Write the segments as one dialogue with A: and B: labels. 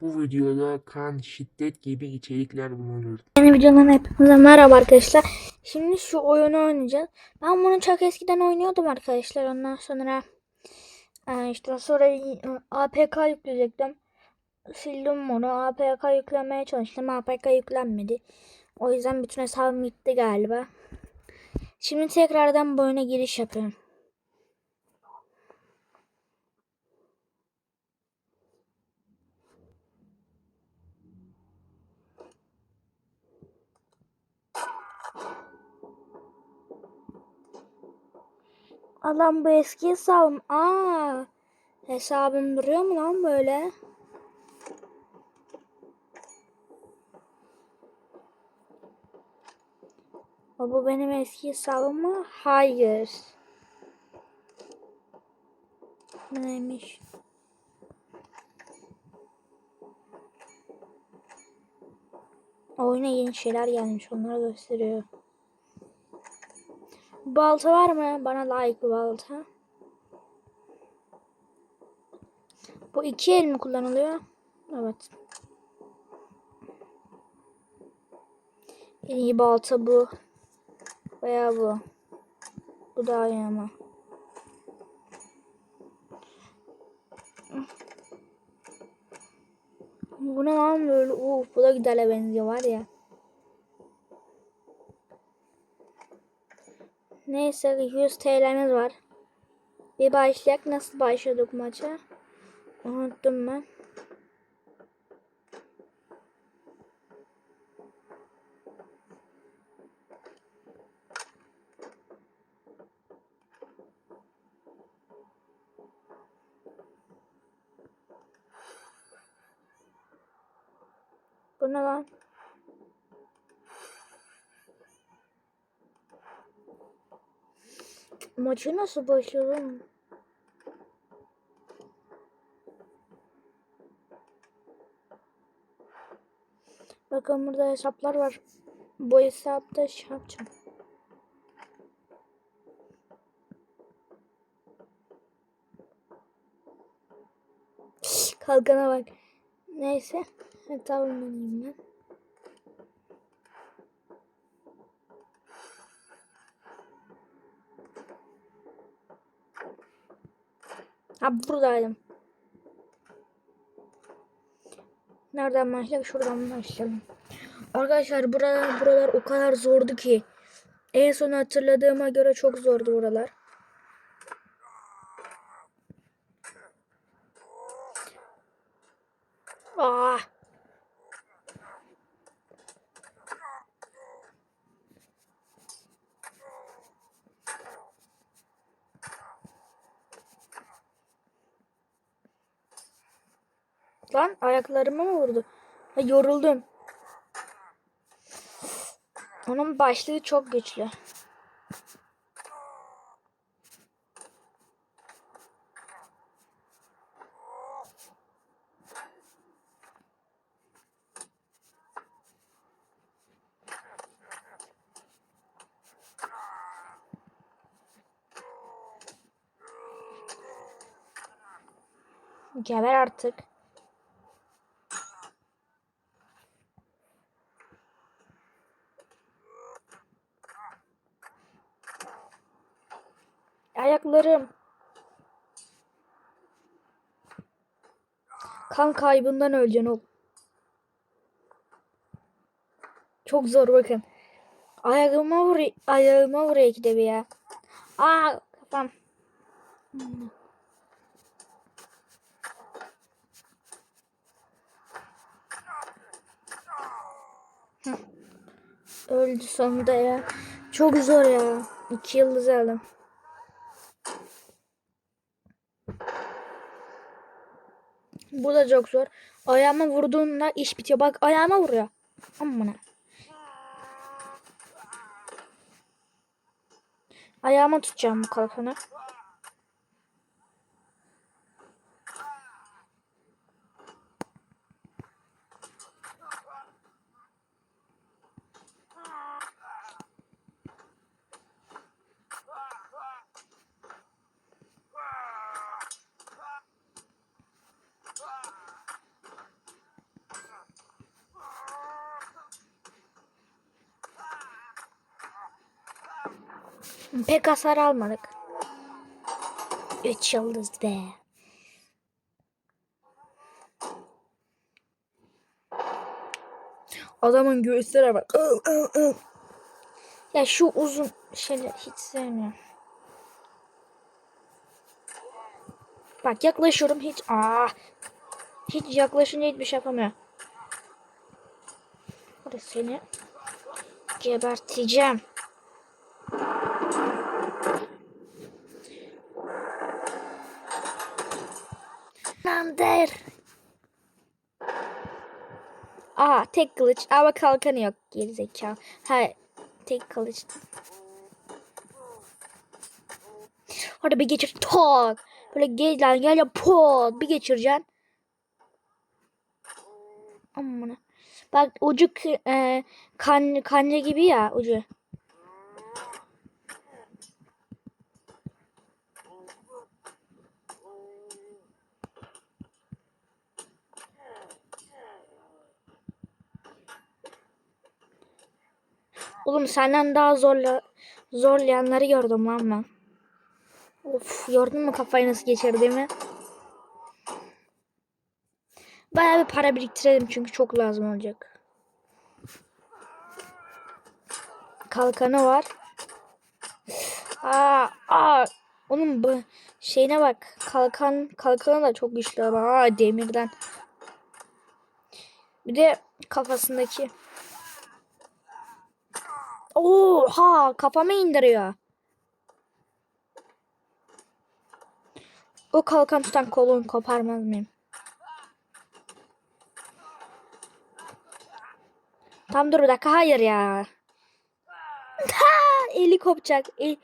A: Bu videoda kan, şiddet gibi içerikler bulunur.
B: Yeni videodan hepinize merhaba arkadaşlar. Şimdi şu oyunu oynayacağız. Ben bunu çok eskiden oynuyordum arkadaşlar. Ondan sonra e, işte sonra e, APK yükleyecektim. Sildim onu. APK yüklemeye çalıştım. APK yüklenmedi. O yüzden bütün hesabım gitti galiba. Şimdi tekrardan bu oyuna giriş yapıyorum. Adam bu eski hesabım. Aa, hesabım duruyor mu lan böyle? O, bu benim eski hesabım mı? Hayır. Neymiş? Oyuna yeni şeyler gelmiş. Onları gösteriyor. Balta var mı? Bana layık bir balta. Bu iki el mi kullanılıyor? Evet. En iyi balta bu. Veya bu. Bu daha iyi ama. Bu ne lan böyle? Uf, bu da güzele benziyor var ya. Neyse 100 TL'miz var. Bir başlayak nasıl başladık maça? Unuttum ben. Bu ne lan? Maçı nasıl başladım? Bakın burada hesaplar var. Bu hesapta şey yapacağım. Kalkana bak. Neyse. Hesabımı alayım ben. Ha buradaydım. Nereden başlayalım? Şuradan başlayalım. Arkadaşlar buralar, buralar o kadar zordu ki. En son hatırladığıma göre çok zordu buralar. Aa! Lan ayaklarıma mı vurdu? Ha, yoruldum. Onun başlığı çok güçlü. Geber artık. Ayaklarım. Kan kaybından öleceksin oğlum. Çok zor bakın. Ayağıma vur, ayağıma vuruyor ikide bir ya. Aa kafam. Öldü sonunda ya. Çok zor ya. İki yıldız aldım. Bu da çok zor. Ayağıma vurduğunda iş bitiyor. Bak ayağıma vuruyor. Amına. Ayağıma tutacağım bu kalkanı. Pek hasar almadık. 3 yıldız be. Adamın göğüslere bak. Iı, ıı. Ya şu uzun şeyler hiç sevmiyorum. Bak yaklaşıyorum hiç. Aa, hiç yaklaşınca hiçbir şey yapamıyor. Hadi seni geberteceğim. Tamamdır. Aa tek kılıç ama kalkanı yok gerizekalı. Ha tek kılıç. Hadi bir geçir tak. Böyle gel lan gel ya pot bir geçireceksin. Aman. Bak ucu e, kan kanca gibi ya ucu. Oğlum senden daha zorla zorlayanları gördüm lan ben. Of gördün mü kafayı nasıl geçirdiğimi? Bayağı bir para biriktirelim çünkü çok lazım olacak. Kalkanı var. Aa, aa. Onun bu şeyine bak. Kalkan kalkanı da çok güçlü ama aa, demirden. Bir de kafasındaki. Oha kafamı indiriyor. O kalkan tutan kolunu koparmaz mıyım? Tam dur bir dakika hayır ya. Ha, eli kopacak. El...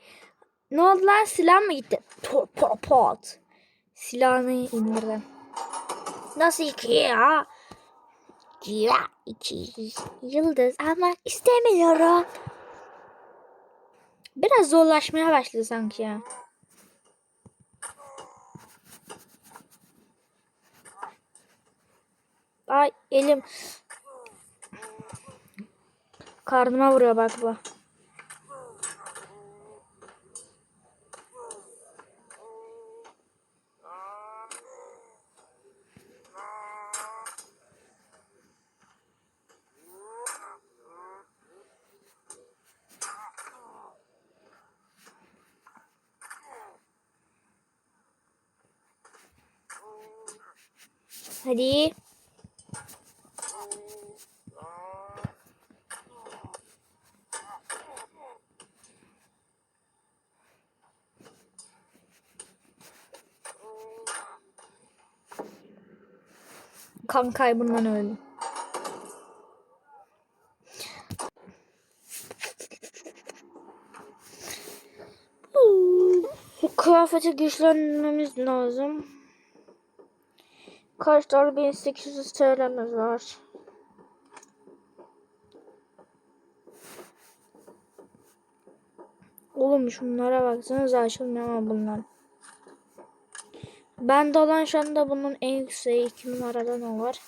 B: Ne oldu lan silah mı gitti? Pot pot pot. Silahını indirdim. Nasıl iki ya? Ya iki yıldız almak istemiyorum. Biraz zorlaşmaya başladı sanki ya. Ay elim. Karnıma vuruyor bak bu. Hadi. Kan kaybından öldüm. Bu kıyafeti güçlenmemiz lazım. Kaç tane 1800 TL'miz var. Oğlum şunlara baksanıza açılmıyor ama bunlar. Bende olan şu anda bunun en yükseği 2 numaradan o var.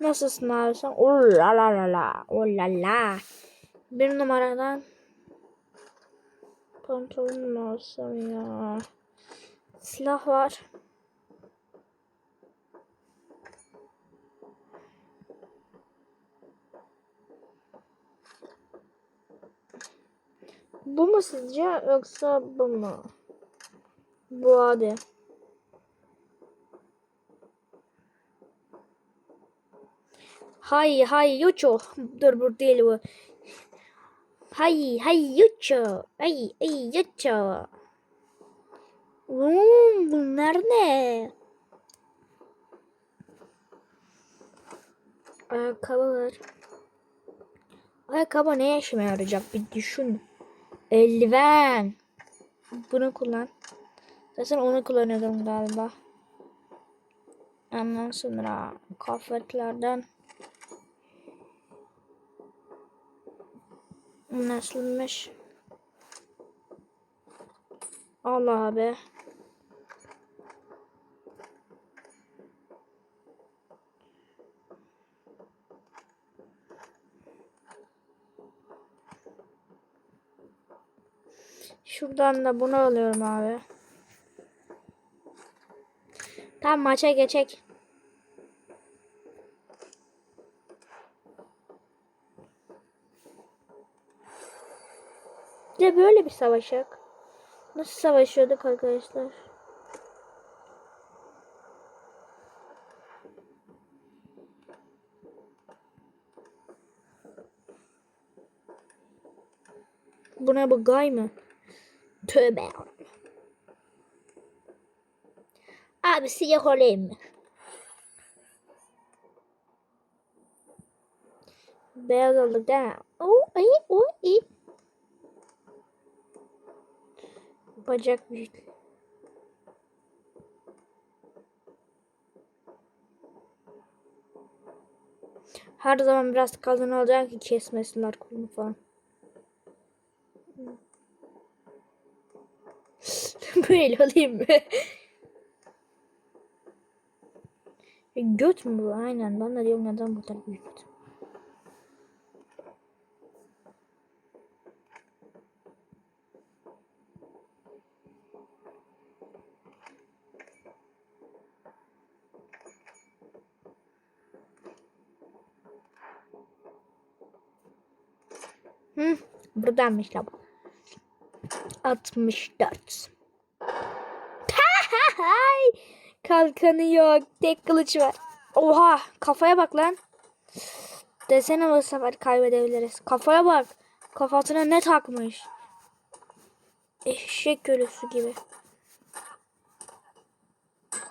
B: Nasılsın abi sen? Oh la la la la. Oh la la. Bir numaradan pantolon mu alsam ya? Silah var. Bu mu sizce yoksa bu mu? Bu hadi. Hay hay yucho. Dur bu değil bu. Hay hay yucho. Ay ay yucho. Hmm, bunlar ne? Ayakkabılar. Ayakkabı ne işime yarayacak bir düşün. Eldiven. Bunu kullan. Zaten onu kullanıyordum galiba. Ondan sonra kafetlerden nasılmış? Allah abi. Şuradan da bunu alıyorum abi. Tamam maça geçek. De böyle bir savaşak. Nasıl savaşıyorduk arkadaşlar? Buna bu gay mı? Tövbe yarabbim. Abi siyah olayım mı? Beyaz olduk değil mi? Oo, ay. Bacak büyük. Her zaman biraz kalın olacak ki kesmesinler kolumu falan. Böyle olayım Göt mü bu? Aynen. Ben de diyorum neden bu kadar büyük göt. Hı, buradanmış la bu. 64. Hay! Kalkanı yok. Tek kılıç var. Oha! Kafaya bak lan. Desene bu sefer kaybedebiliriz. Kafaya bak. Kafasına ne takmış? Eşek ölüsü gibi.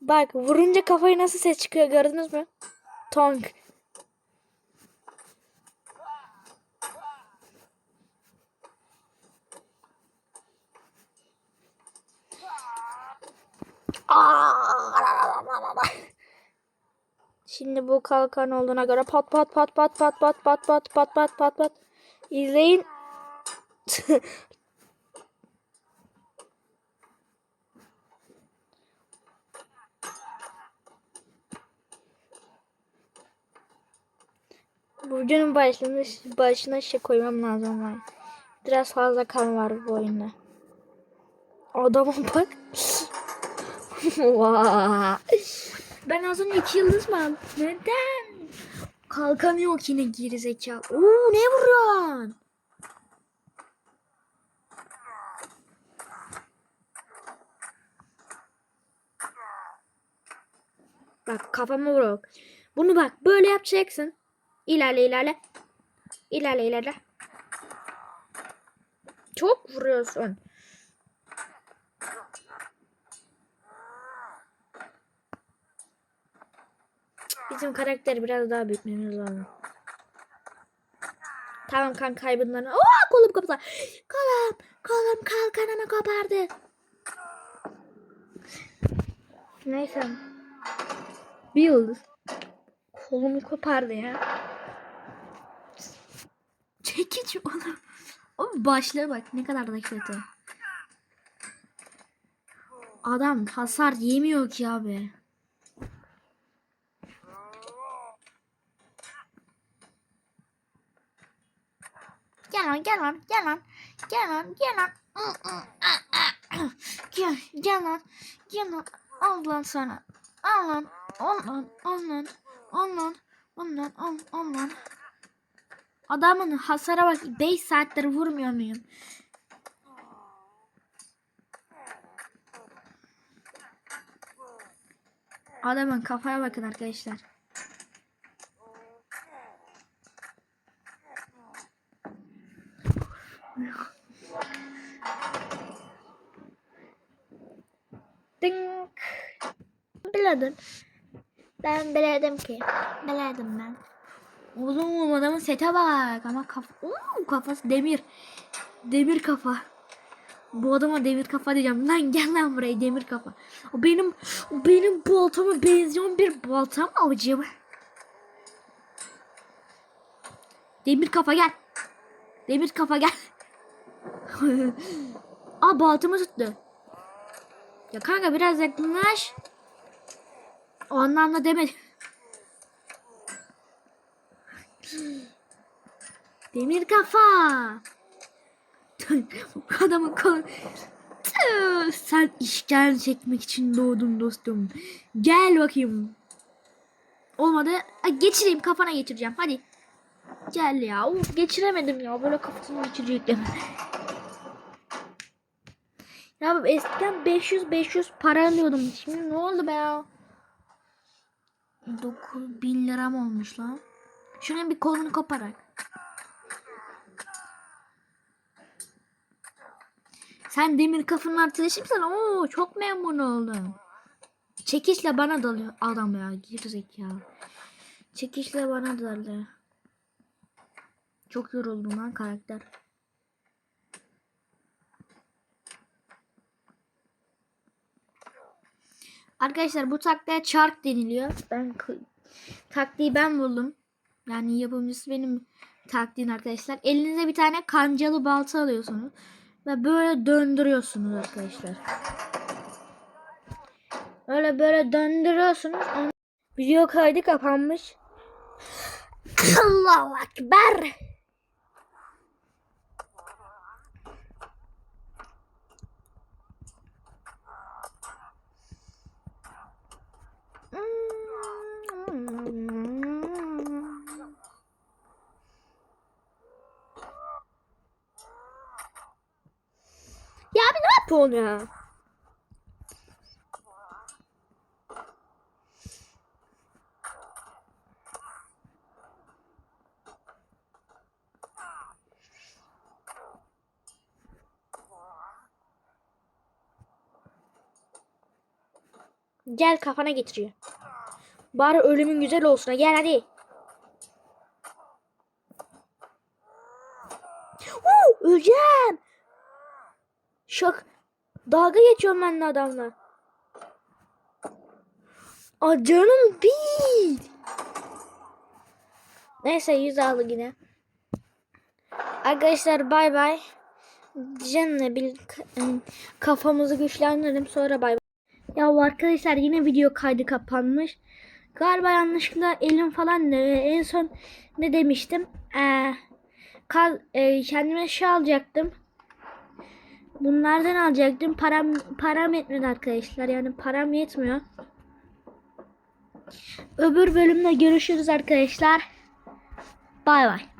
B: bak vurunca kafayı nasıl ses çıkıyor gördünüz mü? Tonk. Şimdi bu kalkan olduğuna göre pat pat pat pat pat pat pat pat pat pat pat pat izleyin. Burcu'nun başına, başına şey koymam lazım. Biraz fazla kan var bu oyunda. Adama bak. Ben az önce iki yıldız mı aldım? Neden? Kalkanı yok yine geri zekalı. Oo ne vuruyorsun? Bak kafama vur. Bunu bak böyle yapacaksın. İlerle ilerle. İlerle ilerle. Çok vuruyorsun. Bizim karakteri biraz daha büyütmemiz lazım. Tamam kan kaybından. Oo kolum koptu. Kolum, kolum kalkanımı kopardı. Neyse. Bir. Kolumu kopardı ya. Çekici oğlum. O başlığa bak ne kadar da kötü. Adam hasar yemiyor ki abi. Gel lan gel lan gel lan. Gel lan gel lan. Gel gel lan gel lan. Al lan sana. Al lan al lan al lan al lan. Al lan al lan. Adamın hasara bak 5 saattir vurmuyor muyum? Adamın kafaya bakın arkadaşlar. Ding. Biledim. Ben biledim ki. Biledim ben. Oğlum adamın sete bak ama kaf Oo, kafası demir. Demir kafa. Bu adama demir kafa diyeceğim. Lan gel lan buraya demir kafa. O benim o benim baltama benziyor bir balta mı avcım? Demir kafa gel. Demir kafa gel. Aa baltamı tuttu. Ya kanka biraz yaklaş. O anlamda demedim. Demir kafa. Adamın kol... Tüh, Sen işkence çekmek için doğdun dostum. Gel bakayım. Olmadı. Ay, geçireyim kafana geçireceğim. Hadi. Gel ya. Uf, geçiremedim ya. Böyle kafasını geçirecektim. Ya eskiden 500-500 para alıyordum. Şimdi ne oldu be ya? 9000 liram olmuş lan. Şunun bir kolunu koparak. Sen demir kafanın arkadaşımsan ooo çok memnun oldum. Çekişle bana dalıyor adam ya gerizekalı. Çekişle bana dalıyor. Çok yoruldum lan karakter. Arkadaşlar bu taktiğe çark deniliyor. Ben taktiği ben buldum. Yani yapımcısı benim taktiğin arkadaşlar. Elinize bir tane kancalı balta alıyorsunuz. Ve böyle döndürüyorsunuz arkadaşlar. Öyle böyle döndürüyorsunuz. Video kaydı kapanmış. Allahu Ekber. Yapıyorsun ya? Gel kafana getiriyor. Bari ölümün güzel olsun. Gel hadi. Geçiyorum ben de adamla. Aa, canım değil. Neyse yüz aldı yine. Arkadaşlar bay bay. Canla bir kafamızı güçlendirelim sonra bay bay. Ya arkadaşlar yine video kaydı kapanmış. Galiba yanlışlıkla elim falan ne en son ne demiştim? Ee, kal, e, kendime şey alacaktım. Bunlardan alacaktım. Param param yetmedi arkadaşlar. Yani param yetmiyor. Öbür bölümde görüşürüz arkadaşlar. Bay bay.